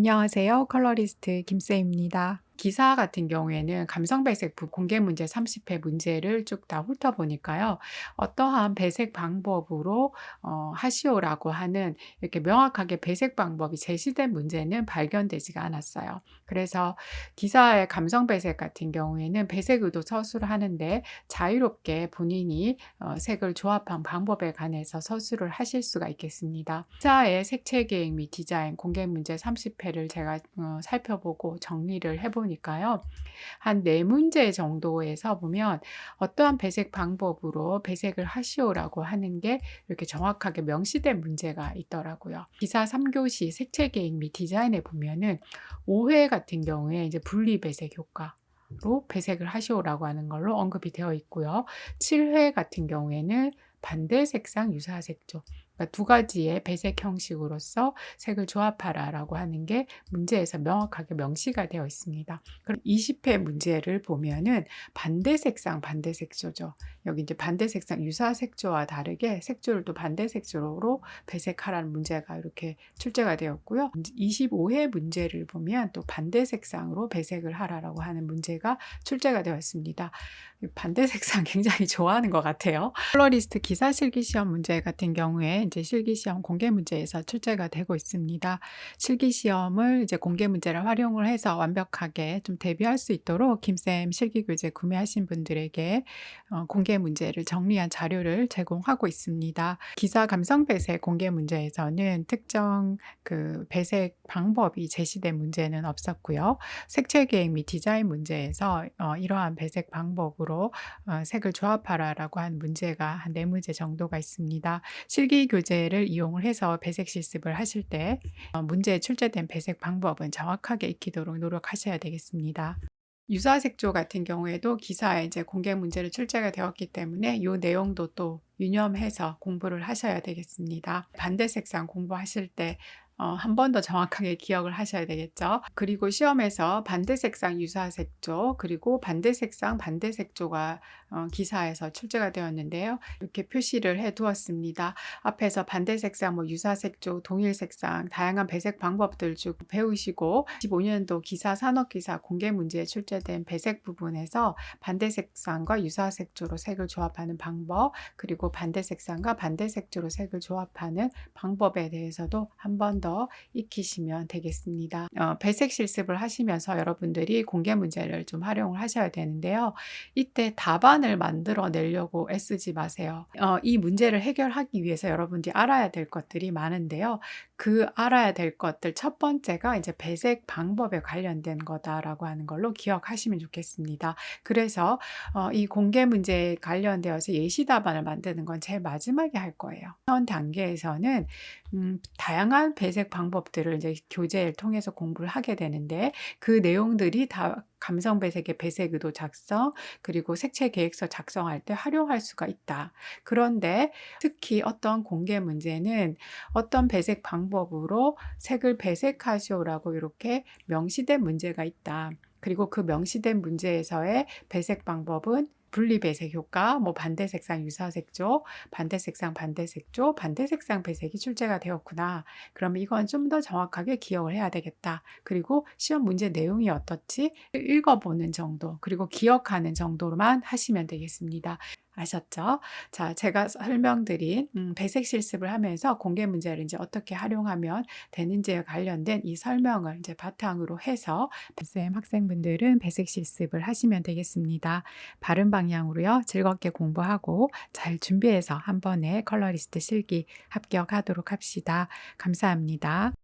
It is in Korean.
안녕하세요. 컬러리스트 김쌤입니다. 기사 같은 경우에는 감성 배색 부- 공개 문제 30회 문제를 쭉 다 훑어보니까요. 어떠한 배색 방법으로 어, 하시오라고 하는 이렇게 명확하게 배색 방법이 제시된 문제는 발견되지가 않았어요. 그래서 기사의 감성 배색 같은 경우에는 배색 의도 서술을 하는데 자유롭게 본인이 어, 색을 조합한 방법에 관해서 서술을 하실 수가 있겠습니다. 기사의 색채 계획 및 디자인 공개 문제 30회를 제가 어, 살펴보고 정리를 해보니 까요. 한 네 문제 정도에서 보면 어떠한 배색 방법으로 배색을 하시오라고 하는 게 이렇게 정확하게 명시된 문제가 있더라고요. 기사 3교시 색채 계획 및 디자인에 보면은 5회 같은 경우에 이제 분리 배색 효과 로 배색을 하시오라고 하는 걸로 언급이 되어 있고요. 7회 같은 경우에는 반대 색상 유사 색조. 그러니까 두 가지의 배색 형식으로서 색을 조합하라라고 하는 게 문제에서 명확하게 명시가 되어 있습니다. 그럼 20회 문제를 보면은 반대 색상 반대 색조죠. 여기 이제 반대 색상 유사 색조와 다르게 색조를 또 반대 색조로 배색하라는 문제가 이렇게 출제가 되었고요. 25회 문제를 보면 또 반대 색상으로 배색을 하라라고 하는 문제가 출제가 되었습니다. 반대 색상 굉장히 좋아하는 것 같아요. 컬러리스트 기사 실기 시험 문제 같은 경우에 이제 실기 시험 공개 문제에서 출제가 되고 있습니다. 실기 시험을 이제 공개 문제를 활용을 해서 완벽하게 좀 대비할 수 있도록 김쌤 실기 교재 구매하신 분들에게 어, 공개 문제를 정리한 자료를 제공하고 있습니다. 기사 감성 배색 공개 문제에서는 특정 그 배색 방법이 제시된 문제는 없었고요. 색채 계획 및 디자인 문제에서 어, 이러한 배색 방법으로 어, 색을 조합하라라고 한 문제가 한 네 문제 정도가 있습니다. 실기 교재를 이용을 해서 배색 실습을 하실 때 어, 문제에 출제된 배색 방법은 정확하게 익히도록 노력하셔야 되겠습니다. 유사색조 같은 경우에도 기사에 이제 공개 문제를 출제가 되었기 때문에 이 내용도 또 유념해서 공부를 하셔야 되겠습니다. 반대 색상 공부하실 때 어, 한 번 더 정확하게 기억을 하셔야 되겠죠. 그리고 시험에서 반대 색상 유사 색조 그리고 반대 색상 반대 색조가 어, 기사에서 출제가 되었는데요. 이렇게 표시를 해 두었습니다. 앞에서 반대 색상, 뭐 유사 색조, 동일 색상 다양한 배색 방법들 쭉 배우시고 15년도 기사 산업 기사 공개 문제에 출제된 배색 부분에서 반대 색상과 유사 색조로 색을 조합하는 방법 그리고 반대 색상과 반대 색조로 색을 조합하는 방법에 대해서도 한번더 익히시면 되겠습니다. 어, 배색 실습을 하시면서 여러분들이 공개 문제를 좀 활용을 하셔야 되는데요. 이때 답안을 만들어 내려고 애쓰지 마세요. 어, 이 문제를 해결하기 위해서 여러분들이 알아야 될 것들이 많은데요. 그 알아야 될 것들 첫 번째가 이제 배색 방법에 관련된 거다라고 하는 걸로 기억하시면 좋겠습니다. 그래서 어, 이 공개 문제에 관련되어서 예시 답안을 만드는 건 제일 마지막에 할 거예요. 현 단계에서는 음, 다양한 배색 방법들을 이제 교재를 통해서 공부를 하게 되는데 그 내용들이 다 감성 배색의 배색 의도 작성 그리고 색채 계획서 작성할 때 활용할 수가 있다. 그런데 특히 어떤 공개 문제는 어떤 배색 방법으로 색을 배색하시오라고 이렇게 명시된 문제가 있다. 그리고 그 명시된 문제에서의 배색 방법은 분리 배색 효과, 뭐 반대 색상 유사 색조, 반대 색상 반대 색조, 반대 색상 배색이 출제가 되었구나. 그러면 이건 좀 더 정확하게 기억을 해야 되겠다. 그리고 시험 문제 내용이 어떻지? 읽어보는 정도, 그리고 기억하는 정도로만 하시면 되겠습니다. 아셨죠? 자, 제가 설명드린 음, 배색 실습을 하면서 공개 문제를 이제 어떻게 활용하면 되는지에 관련된 이 설명을 이제 바탕으로 해서 쌤 학생분들은 배색 실습을 하시면 되겠습니다. 바른 방향으로요. 즐겁게 공부하고 잘 준비해서 한 번에 컬러리스트 실기 합격하도록 합시다. 감사합니다.